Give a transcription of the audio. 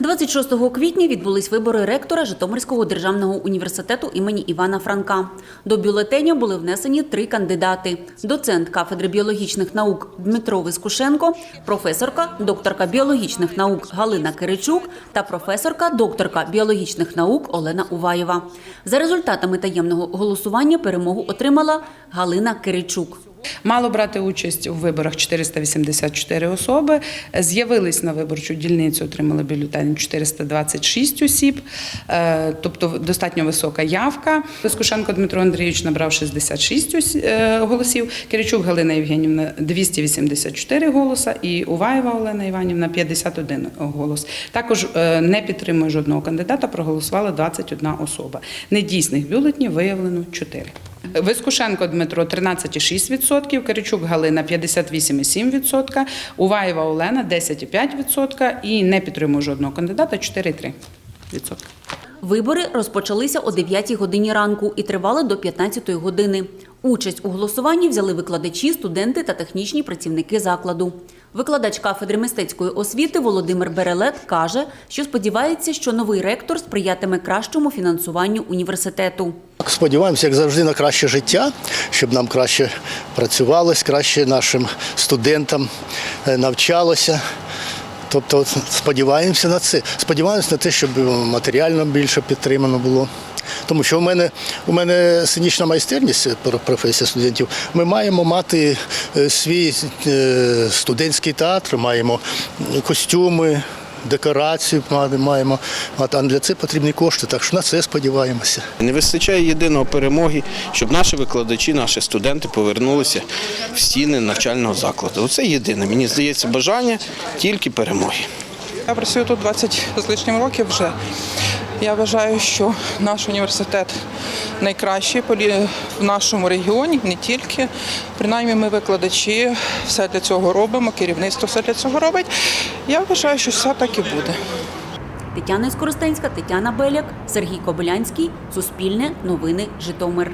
26 квітня відбулись вибори ректора Житомирського державного університету імені Івана Франка. До бюлетеня були внесені три кандидати: доцент кафедри біологічних наук Дмитро Вискушенко, професорка, докторка біологічних наук Галина Киричук та професорка, докторка біологічних наук Олена Уваєва. За результатами таємного голосування перемогу отримала Галина Киричук. Мало брати участь у виборах 484 особи. З'явились на виборчу дільницю, отримали бюлетень 426 осіб, е, тобто достатньо висока явка. Лискушенко Дмитро Андрійович набрав 66 осі- е, голосів, Киричук Галина Євгенівна 284 голоса і Уваєва Олена Іванівна 51 голос. Також е, не підтримує жодного кандидата, проголосувала 21 особа. Недійсних бюлетнів виявлено 4. Вискушенко Дмитро 13,6%, Киричук Галина 58,7%, Уваєва Олена 10,5% і не підтримує жодного кандидата 4,3%. Вибори розпочалися о 9 годині ранку і тривали до 15 години. Участь у голосуванні взяли викладачі, студенти та технічні працівники закладу. Викладач кафедри мистецької освіти Володимир Берелет каже, що сподівається, що новий ректор сприятиме кращому фінансуванню університету. Сподіваємося, як завжди, на краще життя, щоб нам краще працювалось, краще нашим студентам е, навчалося. Тобто сподіваємося на це. Сподіваємося на те, щоб матеріально більше підтримано було. Тому що у мене у мене сценічна майстерність, е, про- професія студентів. Ми маємо мати е, свій е, студентський театр, маємо костюми, декорацію маємо. А для це потрібні кошти. Так що на це сподіваємося. Не вистачає єдиного перемоги, щоб наші викладачі, наші студенти повернулися в стіни навчального закладу. Оце єдине. Мені здається, бажання тільки перемоги. Я працюю тут 20 з лишнім років вже. Я вважаю, що наш університет найкращий в нашому регіоні, не тільки. Принаймні ми викладачі все для цього робимо, керівництво все для цього робить. Я вважаю, що все так і буде. Тетяна Скоростенська, Тетяна Беляк, Сергій Кобилянський, Суспільне, Новини, Житомир.